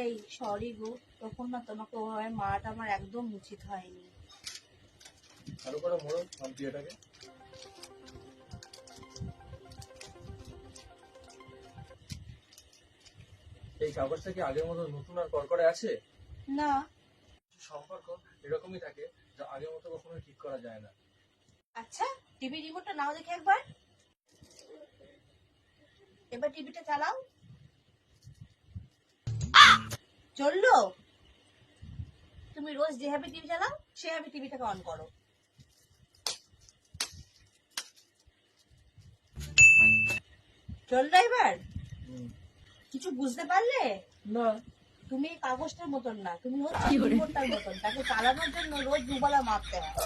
এই সরি গো তখন না তোমাকে ওভাবে মারাটা আমার একদম উচিত হয়নি। ভালো করে মোড়ো এটাকে। এই কাগজটা কি আগের মতো নতুন আর কড়কড়ে আছে? না। সম্পর্ক এরকমই থাকে যা আগের মতো কখনো ঠিক করা যায় না। আচ্ছা টিভি রিমোটটা নাও দেখে একবার। এবার টিভিটা চালাও। চলল? তুমি রোজ যেভাবে টিভি চালাও সেভাবে টিভিটাকে অন করো। চলল এবার? কিছু বুঝতে পারলে? না। তুমি কাগজটার মতন না তুমি হচ্ছে মতন তাকে চালানোর জন্য রোজ দুবেলা মাপতে হয়।